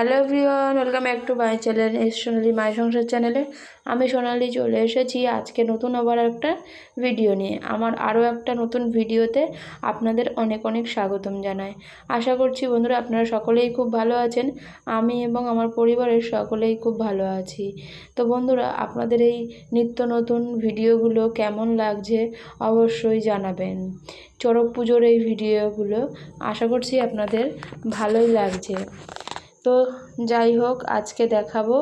Hello everyone, welcome back to my channel, S Sonali my Sansar চ্যানেলে। আমি সোনালি চলে এসেছি আজকে নতুন আবার একটা ভিডিও নিয়ে। আমার আরও একটা নতুন ভিডিওতে আপনাদের অনেক অনেক স্বাগতম জানাই। আশা করছি বন্ধুরা আপনারা সকলেই খুব ভালো আছেন। আমি এবং আমার পরিবারের সকলেই খুব ভালো আছি। তো বন্ধুরা, আপনাদের এই নিত্য নতুন ভিডিওগুলো কেমন লাগছে অবশ্যই জানাবেন। চড়ক পুজোর এই ভিডিওগুলো আশা করছি আপনাদের ভালোই লাগছে। তো যাই হোক, আজকে দেখাবো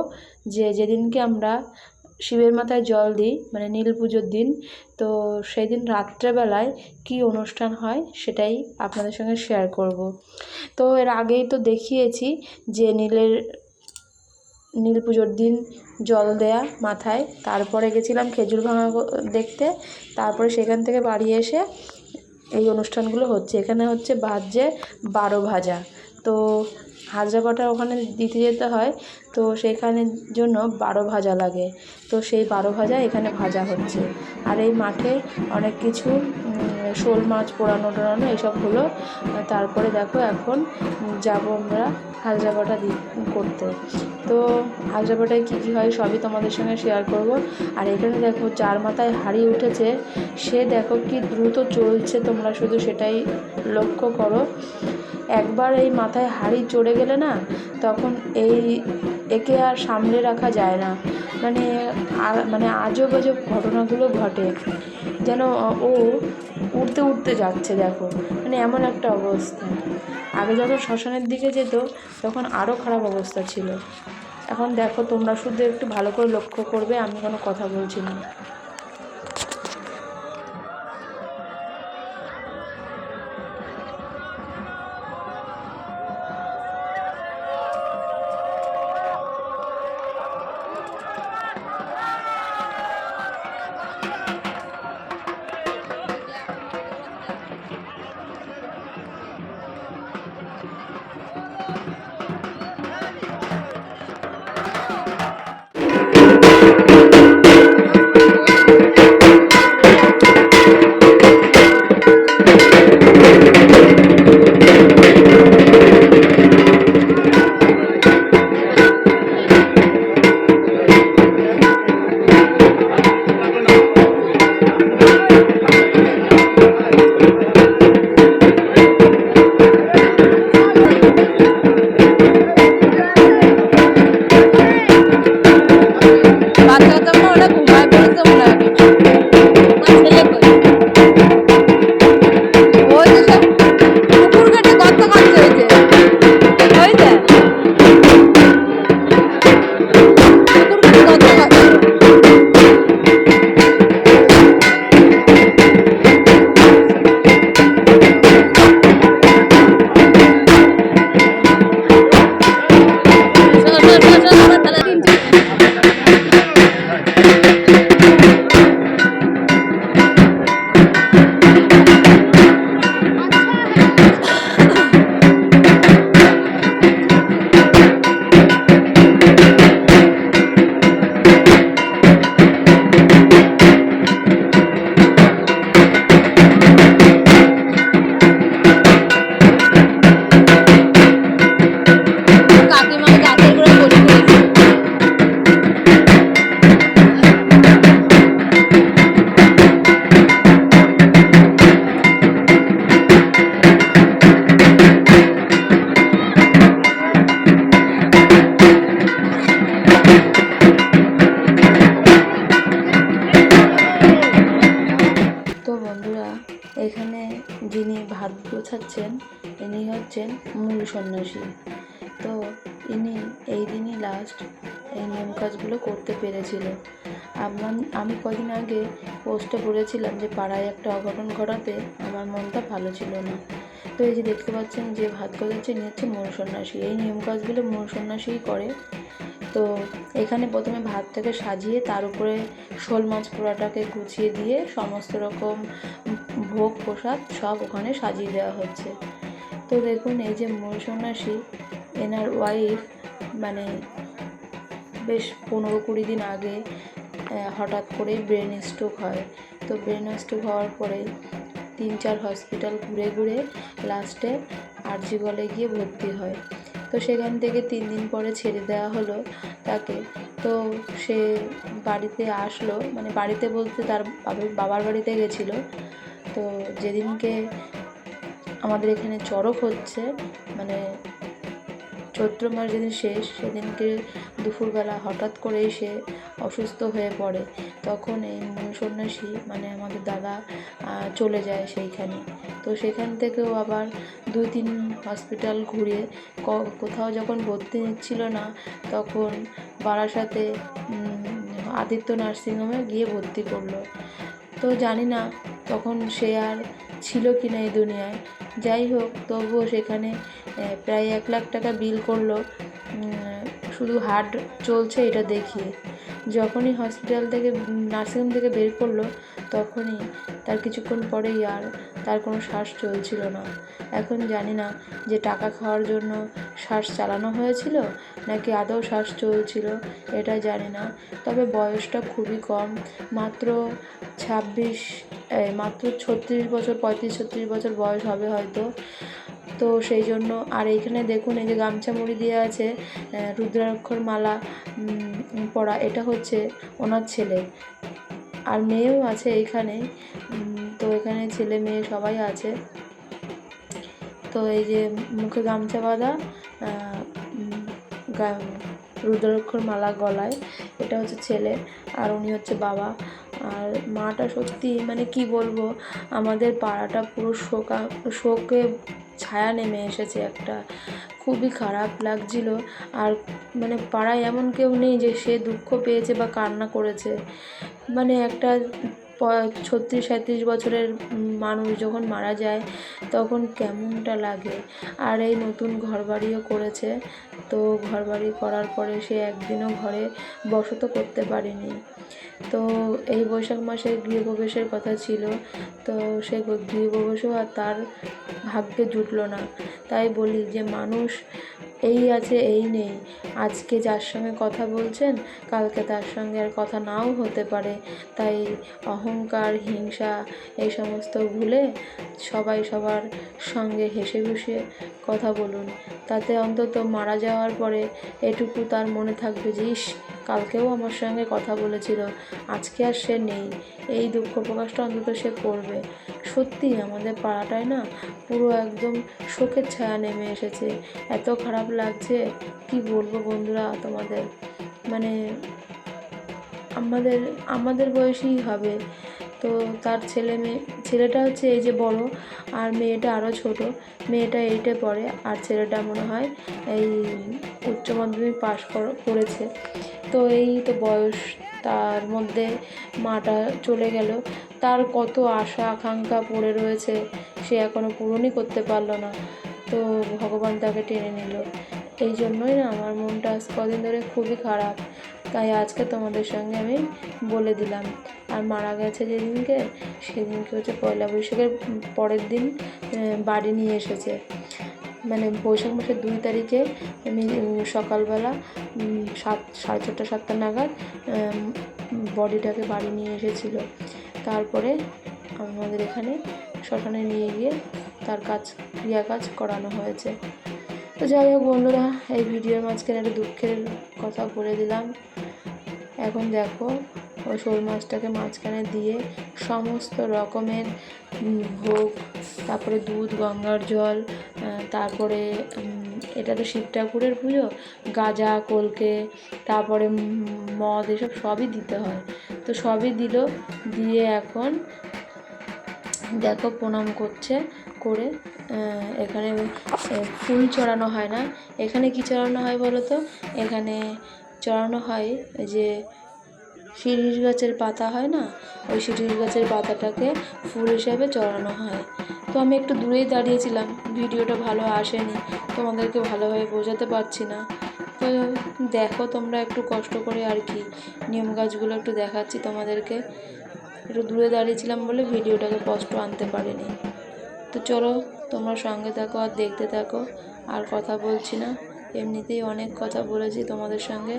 যে যেদিনকে আমরা শিবের মাথায় জল দিই মানে নীল পুজোর দিন, তো সেদিন রাত্রেবেলায় কি অনুষ্ঠান হয় সেটাই আপনাদের সঙ্গে শেয়ার করব। তো এর আগেই তো দেখিয়েছি যে নীলের, নীল পুজোর দিন জল দেয়া মাথায়, তারপরে গেছিলাম খেজুর ভাঙা দেখতে, তারপরে সেখান থেকে বাড়ি এসে এই অনুষ্ঠানগুলো হচ্ছে। এখানে হচ্ছে বাজছে বারো ভাজা। তো পাটা ওখানে দিতে যেতে হয়, তো সেখানের জন্য বারো ভাজা লাগে। তো সেই বারো ভাজা এখানে ভাজা হচ্ছে। আর এই মাঠে অনেক কিছু শোল মাছ, পোড়ানো টোড়ানো এইসব হলো। তারপরে দেখো এখন যাব আমরা হাজরা পাটা দি, করতে। তো হাজরা পাটায় কী কী হয় সবই তোমাদের সঙ্গে শেয়ার করব। আর এখানে দেখো যার মাথায় হাড়ি উঠেছে। সে দেখো কি দ্রুত চলছে তোমরা শুধু সেটাই লক্ষ্য করো। একবার এই মাথায় হাড়ি চড়ে গেলে না, তখন এই একে আর সামলে রাখা যায় না। মানে মানে আজব আজব ঘটনাগুলো ঘটে। যেন ও উঠতে উঠতে যাচ্ছে, দেখো। মানে এমন একটা অবস্থা। আগে যখন শ্মশানের দিকে যেত, তখন আরও খারাপ অবস্থা ছিল। এখন দেখো, তোমরা শুধু একটু ভালো করে লক্ষ্য করবে, আমি কোনো কথা বলছি না। ইনি হচ্ছেন মূল সন্ন্যাসী। তো ইনি এই দিনই লাস্ট এই নিয়ম কাজগুলো করতে পেরেছিল। আমার আমি কদিন আগে পোস্টে বলেছিলাম যে পাড়ায় একটা অঘটন ঘটাতে আমার মনটা ভালো ছিল না। তো এই যে দেখতে পাচ্ছেন যে ভাত গোছাচ্ছে ইনি হচ্ছে মূল সন্ন্যাসী। এই নিয়ম কাজগুলো মূল সন্ন্যাসীই করে। তো এখানে প্রথমে ভাতটাকে সাজিয়ে তার উপরে শোল মাছ পোড়াটাকে গুছিয়ে দিয়ে সমস্ত রকম ভোগ প্রসাদ সব ওখানে সাজিয়ে দেওয়া হচ্ছে। তো দেখুন, এই যে সন্ন্যাসী এনার ওয়াইফ মানে বেশ পনেরো কুড়ি দিন আগে হঠাৎ করে ব্রেন স্ট্রোক হয়। তো ব্রেন স্ট্রোক হওয়ার পরে তিন চার হসপিটাল ঘুরে ঘুরে লাস্টে আরজিগলে গিয়ে ভর্তি হয়। তো সেখান থেকে তিন দিন পরে ছেড়ে দেওয়া হলো তাকে। তো সে বাড়িতে আসলো মানে বাড়িতে বলতে তার বাবার বাড়িতে গেছিল। তো যেদিনকে আমাদের এখানে চড়ক হচ্ছে মানে চৈত্র মাস যেদিন শেষ, সেদিনকে দুপুরবেলা হঠাৎ করেই সে অসুস্থ হয়ে পড়ে। তখন এই মূল সন্ন্যাসী মানে আমাদের দাদা চলে যায় সেইখানে। তো সেখান থেকেও আবার দুই তিন হসপিটাল ঘুরে কোথাও যখন ভর্তি নিচ্ছিল না, তখন বারাসাতে আদিত্য নার্সিংহোমে গিয়ে ভর্তি করল। তো জানি না, তখন সে আর ছিল কি না এই দুনিয়ায়। যাই হোক, তবুও সেখানে প্রায় এক লাখ টাকা বিল করল। শুধু হার্ট চলছে এটা দেখিয়ে। যখনই হসপিটাল থেকে, নার্সিংহোম থেকে বের করল, তখনই তার কিছুক্ষণ পরেই আর তার কোনো শ্বাস চলছিল না। এখন জানি না যে টাকা খাওয়ার জন্য শ্বাস চালানো হয়েছিল নাকি আদৌ শ্বাস চলছিল, এটা জানি না। তবে বয়সটা খুবই কম, মাত্র ছাব্বিশ মাত্র ছত্রিশ বছর, পঁয়ত্রিশ, ছত্রিশ বছর বয়স হবে হয়তো। তো সেই জন্য, আর এইখানে দেখুন, এই যে গামছা মুড়ি দিয়ে আছে রুদ্রাক্ষর মালা পরা, এটা হচ্ছে ওনার ছেলে। আর মেয়েও আছে এইখানে এখানে ছেলে মেয়ে সবাই আছে। তো এই যে মুখে গামছা বাঁধা রুদ্রাক্ষর মালা গলায়, এটা হচ্ছে ছেলে আর উনি হচ্ছে বাবা। আর মাটা সত্যি মানে কি বলব, আমাদের পাড়াটা পুরো শোকা, শোকে ছায়া নেমে এসেছে একটা। খুবই খারাপ লাগছিল। আর মানে পাড়ায় এমন কেউ নেই যে সে দুঃখ পেয়েছে বা কান্না করেছে। মানে একটা ছত্রিশ সাঁত্রিশ বছরের মানুষ যখন মারা যায়, তখন কেমনটা লাগে? আর এই নতুন ঘরবাড়িও করেছে, তো ঘরবাড়ি করার পরে সে একদিনও ঘরে বসত করতে পারেনি। তো এই বৈশাখ মাসে গৃহপ্রবেশের কথা ছিল, তো সে গৃহপ্রবেশও আর তার ভাগ্যে জুটলো না। তাই বলি যে মানুষ এই আছে, এই নেই। আজকে যার সঙ্গে কথা বলছেন, কালকে তার সঙ্গে আর কথা নাও হতে পারে। তাই অহংকার, হিংসা, এই সমস্ত ভুলে সবাই সবার সঙ্গে হেসে ঘুষে কথা বলুন। তাতে অন্তত মারা যাওয়ার পরে এটুকু তার মনে থাকবে যে, ইস কালকেও আমার সঙ্গে কথা বলেছিল, আজকে আর সে নেই। এই দুঃখ প্রকাশটা অন্তত সে করবে। সত্যি, আমাদের পাড়াটায় না পুরো একদম শোকের ছায়া নেমে এসেছে। এত খারাপ লাগছে, কি বলব বন্ধুরা তোমাদের? মানে আমাদের আমাদের বয়সী হবে। তো তার ছেলে মেয়ে, ছেলেটা হচ্ছে এই যে বড় আর মেয়েটা আরও ছোট। মেয়েটা এইটে পড়ে আর ছেলেটা মনে হয় এই উচ্চ মাধ্যমিক পাশ কর- করেছে। তো এই তো বয়স, তার মধ্যে মাটা চলে গেল। তার কত আশা, আকাঙ্ক্ষা পড়ে রয়েছে, সে এখনও পূরণই করতে পারল না। তো ভগবান তাকে টেনে নিল। এই জন্যই না আমার মনটা আজ কদিন ধরে খুবই খারাপ। তাই আজকে তোমাদের সঙ্গে আমি বলে দিলাম। আর মারা গেছে যেদিনকে, সেদিনকে হচ্ছে পয়লা বৈশাখের পরের দিন বাড়ি নিয়ে এসেছে। মানে বৈশাখ মাসের দুই তারিখে আমি সকালবেলা সাত, সাড়ে ছটা সাতটা নাগাদ বডিটাকে বাড়ি নিয়ে এসেছিল। তারপরে আমাদের এখানে শ্মশানে নিয়ে গিয়ে তার কাজ ক্রিয়া কাজ করানো হয়েছে। তো যাই হোক বন্ধুরা, এই ভিডিওর মাঝখানে একটা দুঃখের কথা বলে দিলাম। এখন দেখো ওই শোল মাছটাকে মাঝখানে দিয়ে সমস্ত রকমের ভোগ, তারপরে দুধ, গঙ্গার জল তারপরে এটা তো শিব ঠাকুরের পুজো, গাজা, কলকে, তারপরে মদ, এসব সবই দিতে হয়। তো সবই দিল, দিয়ে এখন দেখো প্রণাম করছে, করে এখানে ফুল চড়ানো হয় না। এখানে কি চড়ানো হয় বলো তো? এখানে চড়ানো হয় যে শিরীষ গাছের পাতা হয় না? ওই শিরীষ গাছের পাতাটাকে ফুল হিসাবে চড়ানো হয়। তো আমি একটু দূরেই দাঁড়িয়েছিলাম। ভিডিওটা ভালো আসেনি। তোমাদেরকে ভালোভাবে বোঝাতে পারছি না। তো দেখো তোমরা একটু কষ্ট করে আর কি। নিয়ম গাছগুলো একটু দেখাচ্ছি তোমাদেরকে। একটু দূরে দাঁড়িয়েছিলাম বলে ভিডিওটাকে কষ্ট আনতে পারিনি। তো চলো, তোমরা সঙ্গে থাকো আর দেখতে থাকো, আর কথা বলছি না। এমনিতেই অনেক কথা বলেছি তোমাদের সঙ্গে।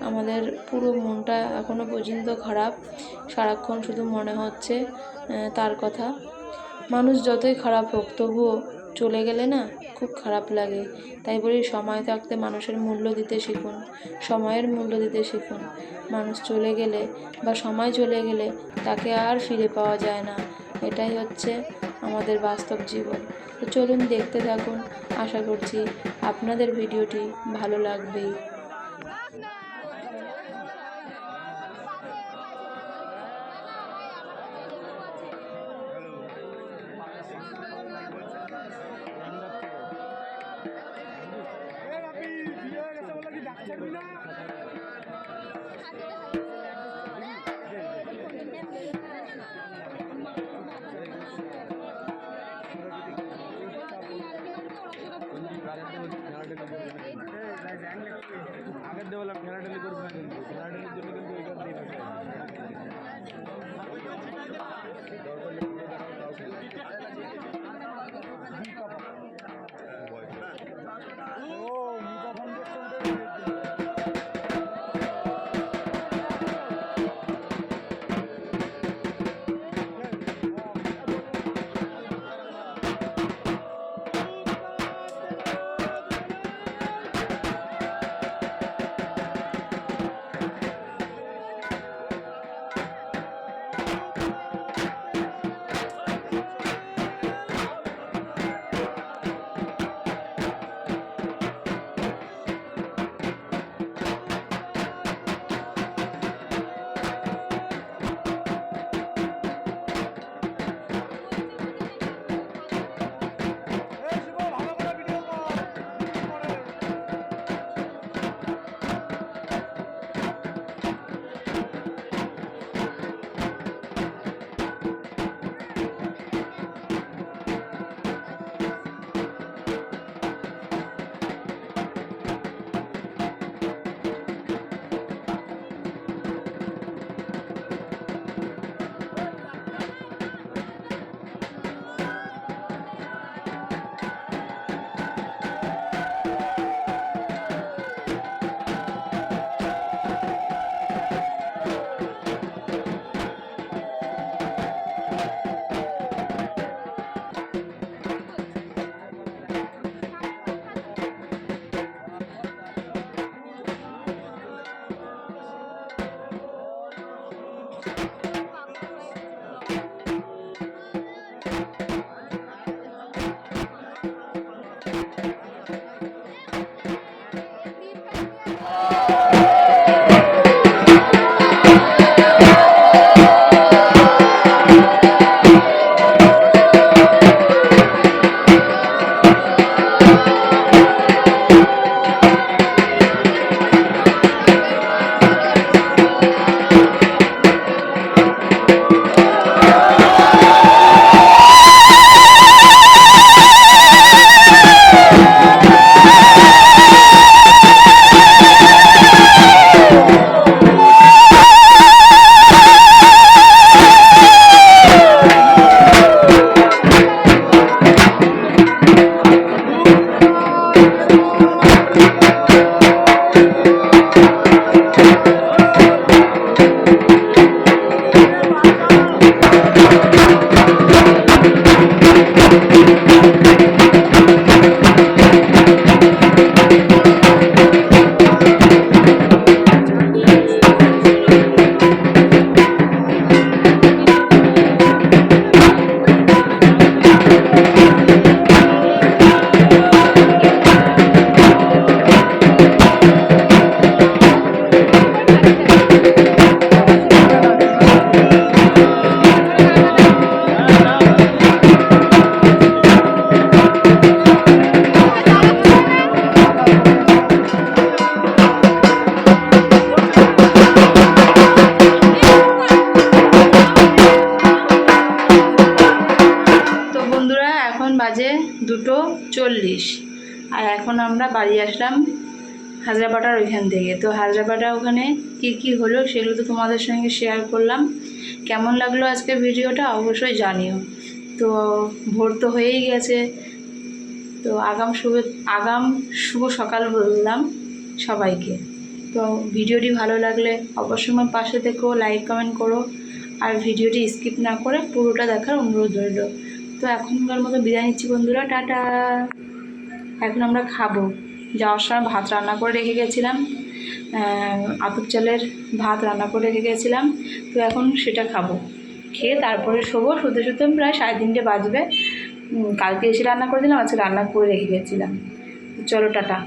আমাদের পুরো মনটা এখনও পর্যন্ত খারাপ। সারাক্ষণ শুধু মনে হচ্ছে তার কথা। মানুষ যতই খারাপ হোক, তবুও চলে গেলে না খুব খারাপ লাগে। তাই বলি, সময় থাকতে মানুষের মূল্য দিতে শিখুন। সময়ের মূল্য দিতে শিখুন। মানুষ চলে গেলে বা সময় চলে গেলে তাকে আর ফিরে পাওয়া যায় না। এটাই হচ্ছে আমাদের বাস্তব জীবন। তো চলুন দেখতে থাকুন। আশা করছি আপনাদের ভিডিওটি ভালো লাগবেই। তো বাজে দুটো চল্লিশ। আর এখন আমরা বাড়ি আসলাম হাজরাপাটার ওইখান থেকে। তো হাজরাপাটা ওখানে কি কি হলো সেগুলো তো তোমাদের সঙ্গে শেয়ার করলাম। কেমন লাগল আজকের ভিডিওটা অবশ্যই জানিও। তো ভোর তো হয়েই গেছে। তো আগাম শুভ আগাম শুভ সকাল বললাম সবাইকে। তো ভিডিওটি ভালো লাগলে অবশ্যই আমার পাশে থেকেও লাইক কমেন্ট করো। আর ভিডিওটি স্কিপ না করে পুরোটা দেখার অনুরোধ রইল। তো এখনকার মতো বিদায় নিচ্ছি বন্ধুরা, টাটা। এখন আমরা খাব। যাওয়ার সময় ভাত রান্না করে রেখে গেছিলাম। আতুর চালের ভাত রান্না করে রেখে গেছিলাম। তো এখন সেটা খাব। খেয়ে তারপরে শোবো। শুতে শুতে প্রায় সাড়ে তিনটে বাজবে। কালকে এসে রান্না করে দিলাম, আজকে রান্না করে রেখে গেছিলাম। চলো, টাটা।